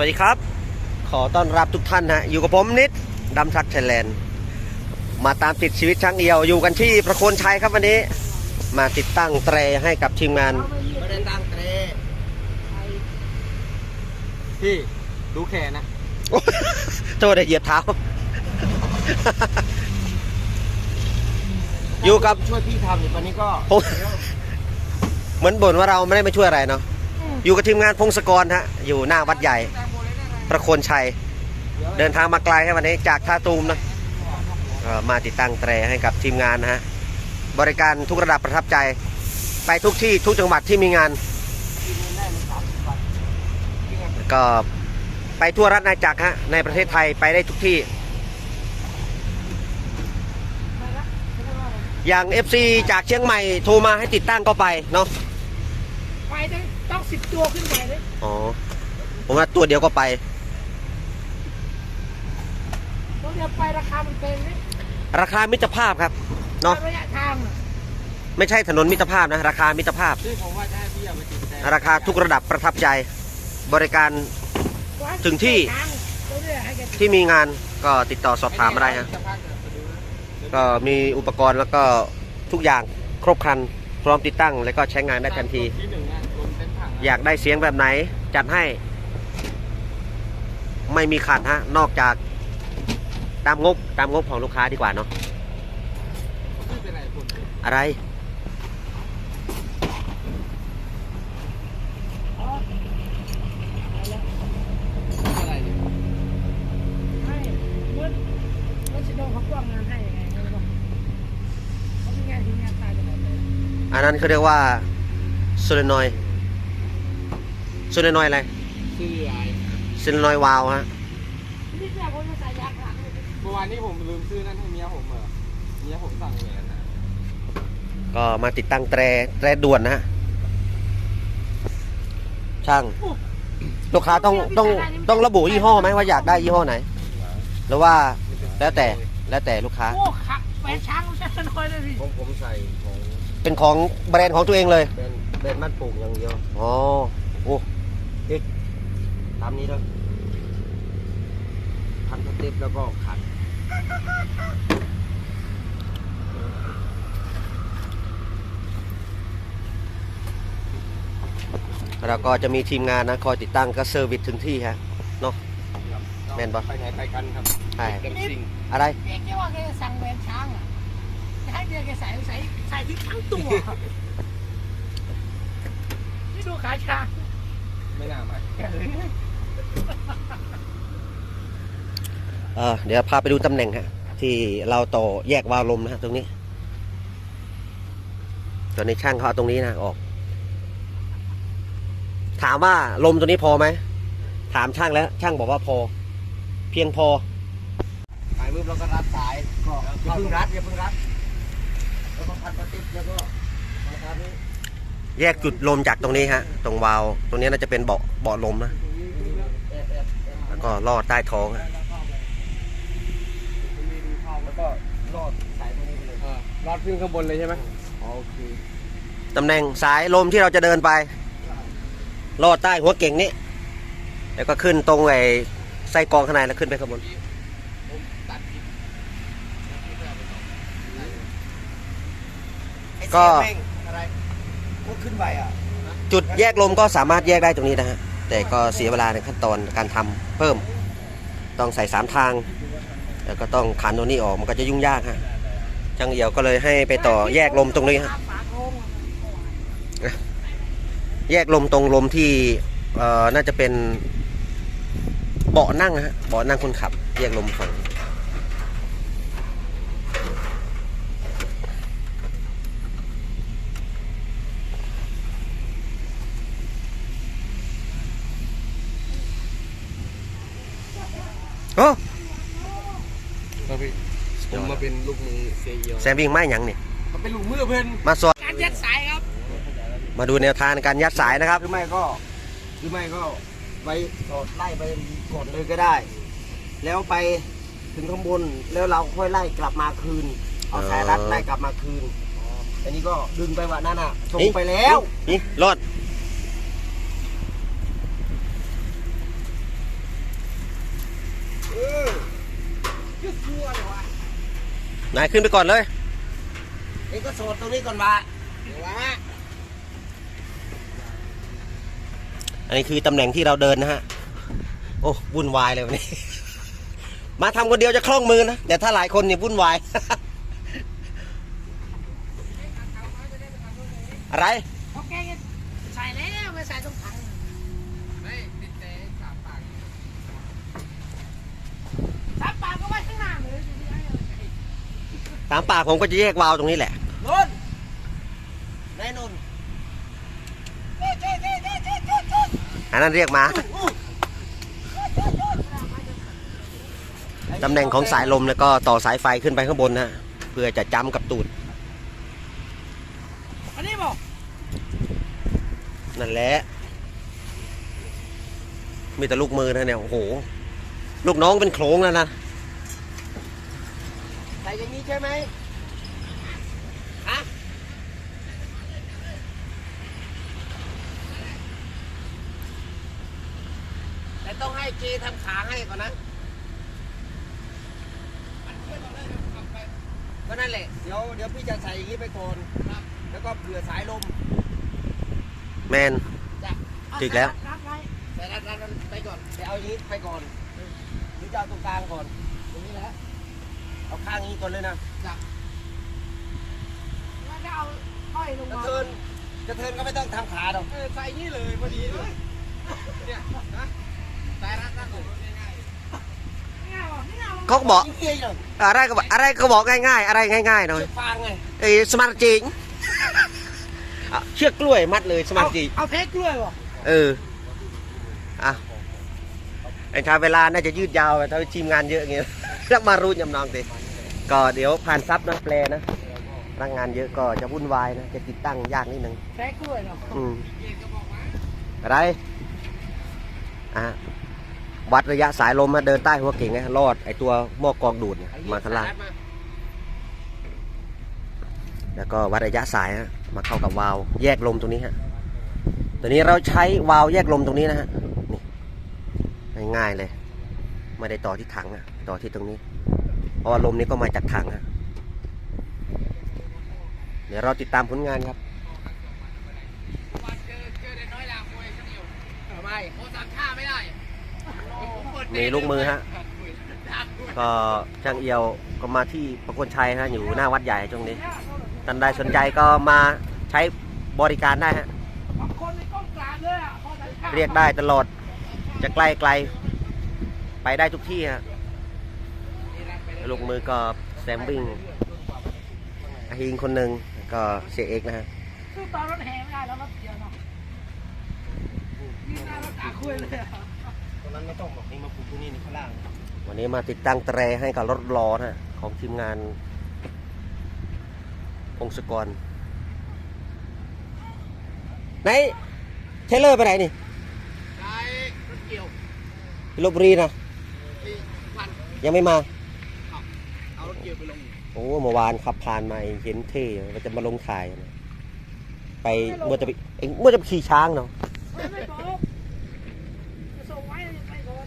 วัสดีครับ ขอต้อนรับทุกท่านนะอยู่กับผมนิดดำทักไทยแลนด์มาตามติดชีวิตช้างเอียวอยู่กันที่ประโคนชัยครับวันนี้ มาติดตั้งเตรให้กับทีมงานไม่ได้ตั้งเตรพี่ดูแขนนะโทษได้เหยียบเท้า อยู่กับช่วยพี่ทำอยู่ตอนนี้ก็ผมเหมือนบ่นว่าเราไม่ได้มาช่วยอะไรเนาะอยู่กับทีมงานพงศกรฮะอยู่หน้าวัดใหญ่ ประโคนชัย เดินทางมาไกลให้วันนี้จากท่าตูมนะเอ่อมาติดตั้งแตรให้กับทีมงานนะฮะบริการทุกระดับประทับใจ ไปทุกที่ทุกจังหวัดที่มีงานแล้วก็ไปทั่วรัฐอาณาจักรฮะในประเทศไทยไปได้ทุกที่ อย่าง FC จากเชียงใหม่โทรมาให้ติดตั้งก็ไปเนาะไปต้องต้องสิบตัวขึ้นไปเลยอ๋อผมว่าตัวเดียวก็ไป ตัวเดียวไประคามันเป็นไหมราคามิตรภาพครับเนาะระยะทางน่ะไม่ใช่ถนนมิตรภาพนะ ราคามิตรภาพที่ผมว่าจะให้พี่เอาไปติดแต่ราคาทุกระดับประทับใจ บริการถึงที่ทางตัวเดียวให้แกที่มีงานก็ติดต่อสอบถามมาได้ฮะก็มีอุปกรณ์แล้วก็ทุกอย่างครบครัน พร้อมติดตั้ง แล้วก็ใช้งานได้ทันทีที่หนึ่งอะลงเส้นถังะอยากได้เสียงแบบไหน จัดให้ ไม่มีขัดฮะ นอกจากตามงบตามงบของลูกค้าดีกว่าเนาะอะไรอ๋ออะไรเนี่ยให้เมื่อเมื่อชิโนเขากว้างงานให้ยังไงไรเขามีงานทีงานตายไปหมดเลยอันนั้นเขาเรียกว่าโซเลนอยโซเลนอยอะไรชื่ออะไรโซเลนอยวาวฮะานนี้ผมลืมซื้อนั่นให้เมียผมเหรอเมียผมสั่งแหวนนะก็มาติดตั้งแตรแตรด่วนนะฮะช่าง ลูกค้าต้องต้องต้องระบุยี่ห้อไหมว่าอยากได้ยี่ห้อไหน หรือว่าแล้วแต่แล้วแต่ลูกค้า โอ้ขับแฟนช้างไม่ใช่น้อยเลยพี่ผมผมใส่ของเป็นของแบรนด์ของตัวเองเลยเป็นเป็นมัดปลูกอย่างเดียวอ๋อโอ้ตามนี้เลยพันสเต็ปแล้วก็ขัด แล้วก็จะมีทีมงานนะคอยติดตั้งก็เซอร์วิสถึงที่ฮะเนาะแม่นปะไปไหนไปกันครับใช่เต็มสิ่งอะไรเรียกแค่ว่าแกจะสั่งแฟนช้างอะจะให้เมียแกใส่ใส่ใส่ที่ทั้งตัวนี่ดูขาช้างไม่น่ามา เออเดี๋ยวพาไปดูตำแหน่งฮะที่เราต่อแยกวาล์วลมนะฮะตรงนี้ ตอนนี้ช่างเขาเอาตรงนี้นะออก ถามว่าลมตัวนี้พอไหม ถามช่างแล้ว ช่างบอกว่าพอ เพียงพอถ่ายมือแล้วก็รัดสายก็อย่าเพิ่งรัดอย่าเพิ่งรัดแล้วก็พันสเต็ปแล้วก็มาทำนี้แยกจุดลมจากตรงนี้ฮะ ตรงวาล์วตรงนี้น่าจะเป็นเบาะเบาะลมนะ แล้วก็ลอดใต้ท้องฮะ แล้วก็ลอดสายตรงนี้ไปเลยลอดขึ้นข้างบนเลยใช่ไหมโอเคตำแหน่งสายลมที่เราจะเดินไป ลอดใต้หัวเก่งนี้ แล้วก็ขึ้นตรงไอ้ไส้กรองข้างในแล้วขึ้นไปข้างบนผมตัดก็อะไรก็ขึ้นไปอะจุดแยกลมก็สามารถแยกได้ตรงนี้นะฮะ แต่ก็เสียเวลาในขั้นตอนการทำเพิ่ม ต้องใส่สามทาง แล้วก็ต้องขันตัวนี้ออกมันก็จะยุ่งยากฮะจังเอี่ยวก็เลยให้ไปต่อแยกลมตรงนี้ฮะแยกลมตรงลมที่เอ่อน่าจะเป็นเบาะนั่งฮะเบาะนั่งคนขับ แยกลมฝั่งโอ้ ครับพี่ผมมาเป็นลูกมือเซีย แซมวิ่งไม้หยังเนี่ยมันเป็นลูกมือเพื่อนมาสวดการยัดสายครับ มาดูแนวทางในการยัดสายนะครับหรือไม่ก็หรือไม่ก็ไปสอดไล่ไปกดเลยก็ได้ แล้วไปถึงข้างบนแล้วเราค่อยไล่กลับมาคืน เอาสายรัดไล่กลับมาคืน อันนี้ก็ดึงไปว่านั่นอะส่งไปแล้วนี่รอด นายขึ้นไปก่อนเลยเองก็โสดตรงนี้ก่อนมาเดี๋ยววะอันนี้คือตำแหน่งที่เราเดินนะฮะ โอ้วุ่นวายเลยวันนี้ มาทำคนเดียวจะคล่องมือนะ แต่ถ้าหลายคนเนี่ยวุ่นวาย อะไร โอเคใส่แล้วไม่ใส่ตรงถัง ไม่ติดแต่สามปาก สามปากก็ไว้ข้างหน้าเลย ตามปากผมก็จะแยกวาล์วตรงนี้แหละนนนายนนอันนั้นเรียกมาตำแหน่งของสายลมแล้วก็ต่อสายไฟขึ้นไปข้างบนนะฮะเพื่อจะจ้ำกับตูดอันนี้บอกนั่นแหละมีแต่ลูกมือนะเนี่ยโอ้โห ลูกน้องเป็นโขลงแล้วนะใส่อย่างนี้ใช่ไหมฮะแต่ต้องให้เจทำขาให้ก่อนนะก็นั่นแหละ เดี๋ยวเดี๋ยวพี่จะใส่อย่างนี้ไปก่อนครับแล้วก็เผื่อสายลมแมนถึกแล้ว รับไว้ใส่รัดรัดรัดไปก่อนแต่เอาอย่างนี้ไปก่อนหรือจะเอาตรงกลางก่อนตรงนี้แหละ เอาข้างนี้ก่อนเลยนะแล้วจะเอาอ้อยลงกระมาเทินกระเทินก็ไม่ต้องทำขาดอกเออใส่นี่เลยพอดีเลยเนี่ยนะแต่รัดรัดออกง่ายง่ายบอกง่ายบอกเขาก็บอกยิ่งเกี้ยเลยอะไรก็บอกอะไรก็บอกง่ายๆ อะไรง่ายๆหน่อยเชือกฟางไงไอ้สมาร์ทจริงอะเชือกกล้วยมัดเลยสมาร์ทจริง เอาเพชรกล้วยบอกเออ อะไอ้ชาเวลาน่าจะยืดยาวไปถ้าทีมงานเยอะอย่างเงี้ย แล้วมารู้ยำนองสิก็เดี๋ยวผ่านซับนะแปลนะพนักงานเยอะก็จะวุ่นวายนะ จะติดตั้งยากนิดนึงเพชรกล้วยเนาะอืมอะไรอะวัดระยะสายลมมาเดินใต้หัวเก่งนะรอดไอตัวหม้อกรองดูดเนี่ยมาข้างล่างแล้วก็วัดระยะสายฮะมาเข้ากับวาล์วแยกลมตรงนี้ฮะตัวนี้เราใช้วาล์วแยกลมตรงนี้นะฮะนี่ง่ายๆเลย ไม่ได้ต่อที่ถังอะ ต่อที่ตรงนี้เพราะาลมนี้ก็มาจากถังฮะเดี๋ยวเราติดตามผลงานครับมีลูกมือฮะก็ช่างเอียวก็มาที่ประคนชัยฮะอยู่หน้าวัดใหญ่ตรงนี้ท่านใดสนใจก็มาใช้บริการได้ฮะเลยอะพอใส่ข้าวเรียกได้ตลอดจะใกล้ไกล ไปได้ทุกที่ฮะ ลูกมือก็แซมบิงอาฮิงคนหนึ่งแล้วก็เสียเอกนะฮะคือตอนรถแห่ไม่ได้แล้วรถเดียวเนาะยืนหน้ารถตาคุยเลยอะตรงนั้นไม่ต้องหรอกนี่มาปลูกตรงนี้ในข้างล่างวันนี้มาติดตั้งแตรให้กับรถรอนะฮะของทีมงานพงศกรไหนเทเลอร์ไปไหนนี่ใช้รถเกี่ยวลบบุรีนะที่พันยังไม่มา โอ้เมื่อวานขับผ่านมาเห็นเท่ว่าจะมาลงถ่ายนะไปเมื่อจะไปเอ็งเมื่อจะไปขี่ช้างเนาะไม่ไม่บอกจะส่งไว้ไปก่อน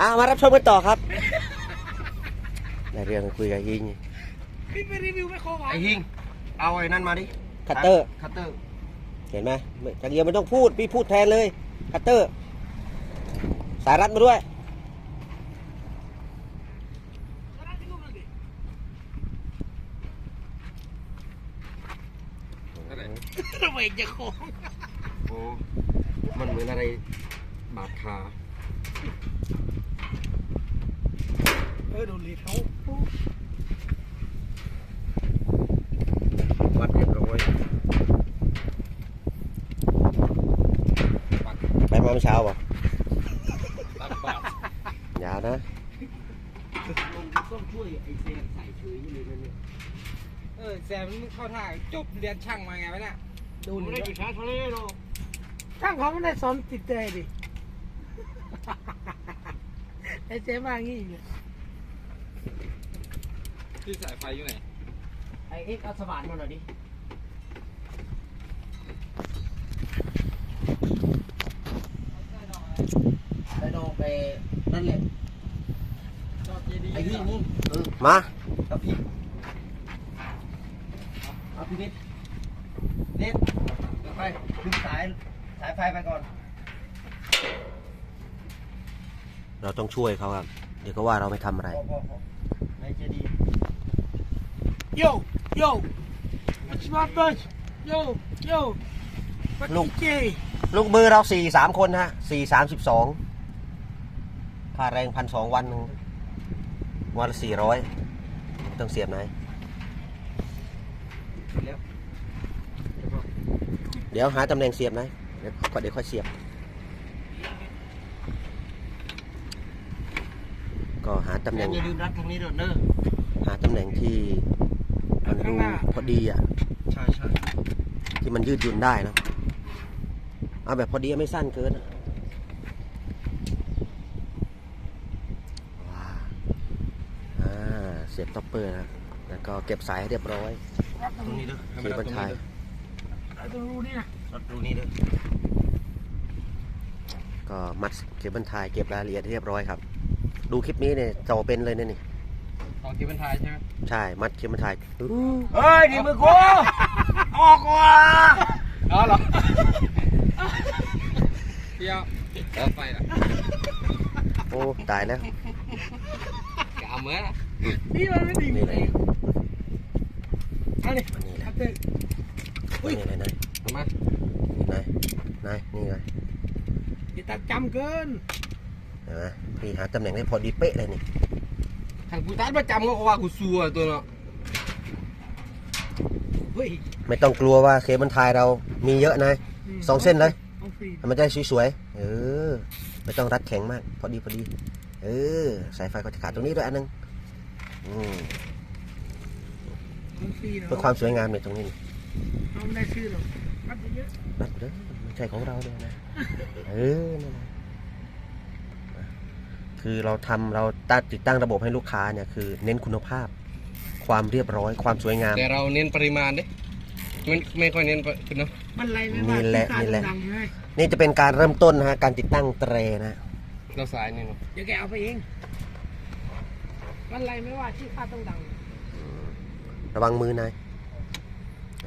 อ่ามารับชมกันต่อครับในเรื่องคุยกับฮิงพี่ไปรีวิวไม่โคหวานไอ้หิง เอาไอ้นั่นมาดิ คัตเตอร์ คัตเตอร์ เห็นไหมไม่จากเดียวไม่ต้องพูด พี่พูดแทนเลย คัตเตอร์ สายรัดมาด้วย ทำไมจะโค้งโอ้มันเหมือนอะไรบาดขาเออโดนลีดเขาวัดเรียบร้อยไปมาเมื่อเช้าป่ะตัดปากยาวนะลงต้องช่วยไอ้เซนใส่เฉยเลยนะเนี่ยเออแซมมันเข้าท่าจบเรียนช่างมาไงวะเนี่ย ดูไม่ได้กี่ช้าทะเลหรอกช่างเขาไม่ได้สอนติดใจดิไอ้เจ๊มางี้เลยที่สายไฟอยู่ไหน ไอ้เอ็กซ์เอาสว่านมาหน่อยดิ ไปนองไปนั่นแหละที่นี่เออมากับพี่เอาพี่นิดนิดเดี๋ยวไปดึงสายสายไฟไปก่อน เราต้องช่วยเขาครับ เดี๋ยวก็ว่าเราไม่ทำอะไร พอพอพอในเจดีย์โยโย่ what's my bus โยโย่ Look. เจลูกมือเราสี่สามคนฮะสี่สามสิบสองค่าแรงพันสองวันหนึ่งวันละสี่ร้อยต้องเสียบไหนแล้วเดี๋ยวหาตำแหน่งเสียบไหน เดี๋ยวค่อยเดี๋ยวค่อยเสียบ ก็หาตำแหน่งอย่าลืมรัดทางนี้ด้วยเด้อหาตำแหน่งที่มันดูพอดีอะใช่ใช่ที่มันยืดหยุ่นได้นะเอาแบบพอดีไม่สั้นเกินอะว้าวอ่าเสียบท็อปเปอร์นะแล้วก็เก็บสายให้เรียบร้อยรักตตรรงงนี้นี้เด้อเคเบิลไทยรักตรงรูนี่นะรัดตรงนี้เด้อ ก็มัดเคเบิลไทยเก็บรายละเอียดให้เรียบร้อยครับ ดูคลิปนี้เนี่ยจอเป็นเลยเนี่ยนี่ของที่เป็นไทยใช่ไหมใช่ มัดเคเบิลไทยอู้เฮ้ยนี่มือกูออกว่ะอ๋อเหรอเที่ยวเออไปละโอ้ตายแล้วกะเมื่อนี่มันไม่ดีนี่เลเลยยอันนี้นี่แหคละรับเต้นี่เลยนายทำไมนายนายนี่ไง อย่าตัดจำเกินเห็นไหมพี่หาตำแหน่งได้พอดีเป๊ะเลยนี่ทางกูตัดประจำก็ว่ากูซัวตัวเนาะเฮ้ยไม่ต้องกลัวว่าเคเบิลไทยเรามีเยอะนายสองเส้นเลยเอาฟรีมันจะได้สวยๆเออไม่ต้องรัดแข็งมาก พอดีพอดี เออ สายไฟก็จะขาดตรงนี้ด้วยอันนึงอืมเอาฟรีเนาะเพื่อความสวยงามเนี่ยตรงนี้นี่เราไม่ได้ชื่อหรอกรับไปเยอะ รัดเด้อไม่ ใช่ของเราเนี่ยนะเออนั่นแหละคือเราทำเราตั้งติดตั้งระบบให้ลูกค้าเนี่ยคือ เน้นคุณภาพ ความเรียบร้อย ความสวยงามแต่เราเน้นปริมาณดิมันไม่ค่อยเน้นคุณเนาะมันไรไม่ว่านี่แหละที่นี่แหละดังๆใช่ไหมนี่จะเป็นการเริ่มต้นนะฮะการติดตั้งเตรนะเราสายนี่เนาะเดี๋ยวแกเอาไปเองมันไรไม่ว่าที่ค่าต้องดัง ระวังมือนาย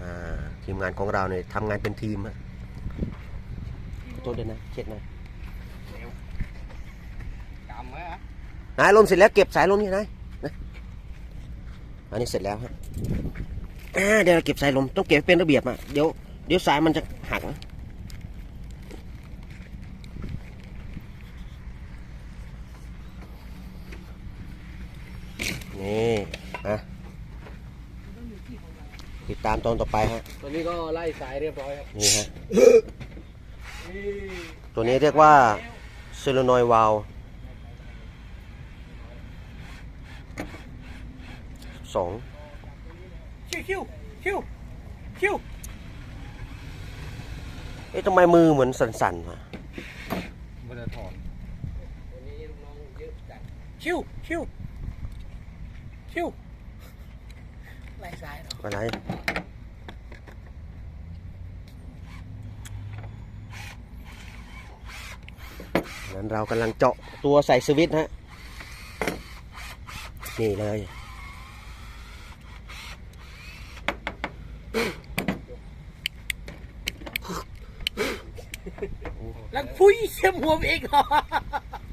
อ่าทีมงานของเราเนี่ยทำงานเป็นทีมอะ ตัวเดียวนะเช็ดหน่อยกะเมื่อนายลมเสร็จแล้วเก็บสายลมนี่นายนะอันนี้เสร็จแล้วฮะอ่าเดี๋ยวเราเก็บสายลมต้องเก็บให้เป็นระเบียบอะเดี๋ยวเดี๋ยวสายมันจะหักนะนี่อะติดตามตอนต่อไปฮะตอนนี้ก็ไล่สายเรียบร้อยครับนี่ฮะ ตัวนี้เรียกว่าเซโลนอยวาลสองคิวคิวคิวคิวเอ๊ะทำไมมือเหมือนสั่นๆวะมันจะถอนคิวคิวคิวไล่สายเนาะอะไร นั้นเรากำลังเจาะตัวใส่สวิตช์ฮะนี่เลย แล้วพุ้ยเสียมหัวไปเองเหรอ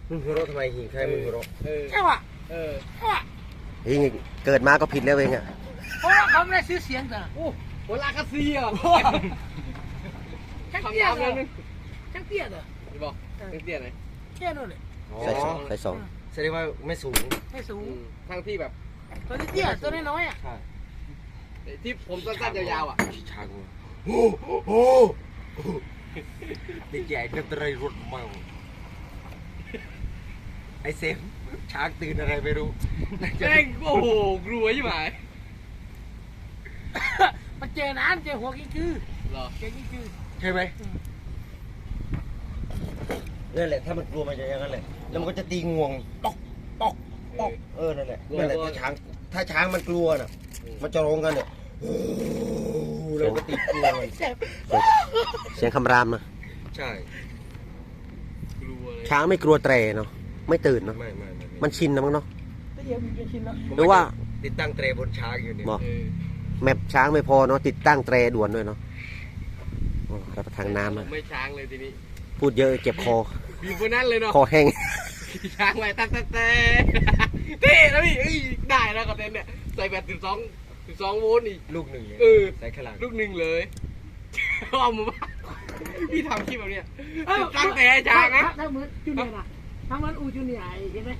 มึงหัวเราะทำไมหิงใครมึงหัวเราะเออใช่ปะเออใช่ปะเฮ้ยเกิดมาก็ผิดแล้วเองอะเพราะว่าเขาไม่ได้ซื้อเสียงแต่โอ้โหลากาซีอะช่างคำเตี้ยถามเหรนั้อนนึงช่างเตี้ยเหรอบอกเตี้ยไหนเตี้ย นู่นเลยใส่สองใส่สองแสดงว่าไม่สูงไม่สูง ทั้งที่แบบตัวนี้เตี้ยตัวน้อยๆอะที่ผมสั้นๆยาวๆอะช้างว่ะโอ้โหเด็กใหญ่นักตะไรรถเมาไอเซฟช้างตื่นอะไรไม่รู้แม่งโอ้โหกลัวยิ่งหายมันเจอน้ำเจอหัวกิ้งกือเหรอเจอกิ้งกือใช่ไหม นั่นแหละถ้ามันกลัวมันจะอย่างนั้นแหละแล้วมันก็จะตีงวงตอกตอกตอกเออนั่นแหละนั่นแหละถ้าช้างถ้าช้างมันกลัวน่ะ มันจะร้องกันเนี่ยโอ้โหแล้วมันก็ตีกลัวมันเจ็บเสียงคำรามนะใช่กลัวเลยช้างไม่กลัวเตรเนาะไม่ตื่นเนาะไม่ไม่ไม่มันชินนะมั้งเนาะได้เหยียบจนชินแล้วหรือว่าติดตั้งเตรบนช้างอยู่เนี่ยบอกเออแมปช้างไม่พอเนาะติดตั้งแตรด่วนด้วยเนาะโอ้รับประทานน้ำนะไม่ช้างเลยทีนี้ พูดเยอะเจ็บคอบีบคนนั้นเลยเนาะคอแห้ง ช้างไว้ตั้งแต่แต่เท่แล้วพี่เอ้ยได้แล้วกับเต้นเนี่ยใส่แบตสิบสองสิบสองโวลต์อีก ลูกหนึ่งเนี่ยเออ ใส่ขางหลังลูกหนึ่งเลยเอามาบ้าพี่ทำคลิปแบบเนี้ยตั้งแต่ช้างนะ ถ้าเหมือนจูเนียร์นะถ้าเหมือนอูจูเนียร์เห็นไหม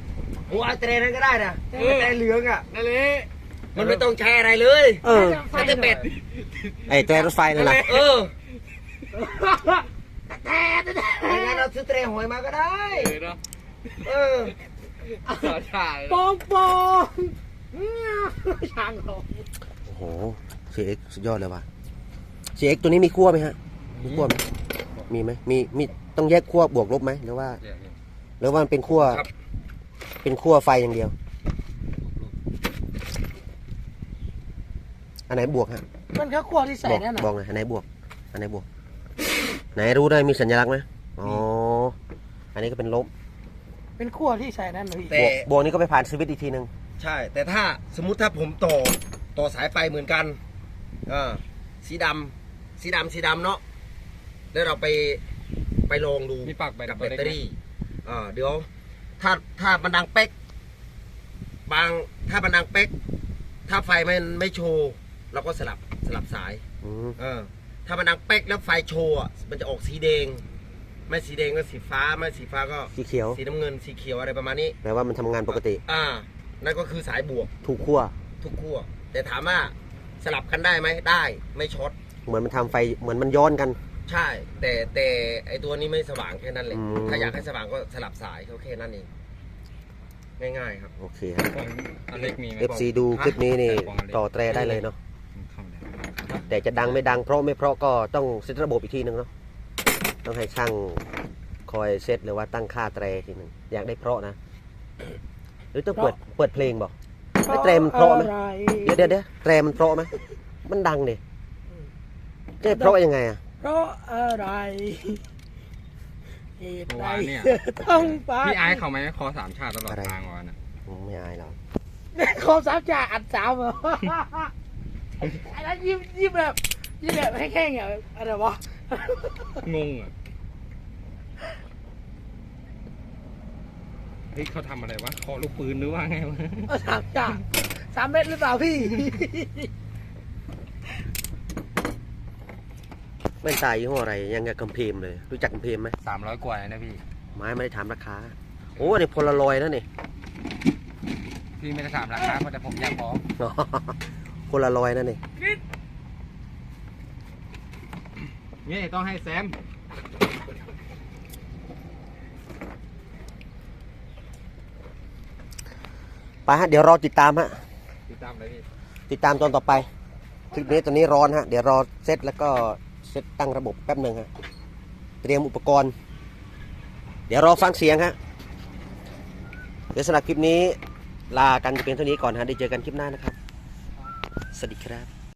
โอ้เอาเตรนั้นก็ได้นะเออเตรเหลืองอะ นั่นเลยมันไม่ต้องใช้อะไรเลยเออ ใช้แต่เป็ดไอ้แตรรถไฟนั่นนะเออ แต่แต่แต่ ไม่งั้น เราซื้อเตรหอยมาก็ได้ เออเนาะเออสอนชาเลยปองปองเนี่ยช้างเขาโอ้โห CX สุดยอดเลยว่ะ CX ตัวนี้มีขั้วไหมฮะมีขั้วไหมมีไหมมีมีต้องแยกขั้วบวกลบไหมหรือว่าหรือว่ามันเป็นขั้วครับเป็นขั้วไฟอย่างเดียว อันไหนบวกฮะมันแค่ขั้วที่ใส่บอกนั่นน่ะบอกหน่อยอันไหนบวก อันไหนบวก ไหนรู้ได้มีสัญลักษณ์ไหม อ๋อ อันนี้ก็เป็นลบเป็นขั้วที่ใส่นั่นเลยแต่ บวกบวกนี้ก็ไปผ่านสวิตช์อีกทีหนึ่งใช่ แต่ถ้าสมมุติถ้าผมต่อต่อสายไฟเหมือนกันอ่าสีดำสีดำสีดำเนาะแล้วเราไปไปลองดูมีปากแบตกับตัวแบตเล็กเตอไหมรี่อ่าเดี๋ยว ถ้าถ้ามันดังเป๊กบางถ้ามันดังเป๊กถ้าไฟมันไม่โชว์เราก็สลับสลับสายอืมเออถ้ามันดังเป๊กแล้วไฟโชว์อะมันจะออกสีแดง ไม่สีแดงก็สีฟ้าไม่สีฟ้าก็สีเขียว สีน้ำเงินสีเขียวอะไรประมาณนี้ แปลว่ามันทำงานปกติ อ่า นั่นก็คือสายบวกถูกขั้ว ทุกขั้วแต่ถามว่าสลับกันได้ไหมได้ไม่ช็อตเหมือนมันทำไฟ เหมือนมันย้อนกัน ใช่ แต่แต่ไอตัวนี้ไม่สว่างแค่นั้นเลยอืม ถ้าอยากให้สว่างก็สลับสายเขาแค่นั้นเองง่ายๆครับ โอเคครับ อันเล็กมีไหม FC ดูคลิปนี้นี่ ต่อแตรได้เลยเนาะ เข้าได้แต่จะดังไม่ดังเพราะไม่เพราะก็ต้องเซตระบบอีกทีหนึ่งเนาะ ต้องให้ช่างคอยเซตหรือว่าตั้งค่าแตรอีกทีหนึ่งอยากได้เพราะนะ หรือต้องเปิดเปิดเพลงบอกไม่เตรมเพราะไหมอไรเดี๋ยวเดี๋ยวเดี๋ยวแตรมันเพราะไหมมันดังดิจะเพราะยังไงอะเพราะอะไรเหตุใดว่าเนี่ยต้องไปพี่ไอายเขาไหมคอสามชาติตลอดอะไรทางวันน่ะอืมไม่อายหรอกขอสามจ่าอัดสามเหรอไอ้นั้นยิ้มยิ้มแบบ ยิ้มแบบแห้งๆอะอะไรวะ งงอะเฮ้ยเขาทำอะไรวะเคอลูกปืนหรือว่าไงวะเอาสามจ่าสามเม็ดหรือเปล่าพี่แม่นตายยี่ห้ออะไรยังกับกัมเพมเลย รู้จักกัมเพมไหมสามร้อยกว่านะพี่ ไม้ไม่ได้ถามราคาโอ้อันนี้พลลอยนะนี่พี่ไม่ได้ถามราคาเพราะแต่ผมอยากพร้อมคนละลอยนั่นนี่ นี่ต้องให้แซม ไปฮะ เดี๋ยวรอติดตามฮะ ติดตามเลยพี่ ติดตามตอนต่อไปคลิปนี้ตอนนี้ร้อนฮะ เดี๋ยวรอเซตแล้วก็เซตตั้งระบบแป๊บหนึ่งฮะ เตรียมอุปกรณ์ เดี๋ยวรอฟังเสียงฮะ เดี๋ยวสำหรับคลิปนี้ลากันจะเป็นเท่านี้ก่อนฮะ ได้เจอกันคลิปหน้านะครับ สวัสดีครับ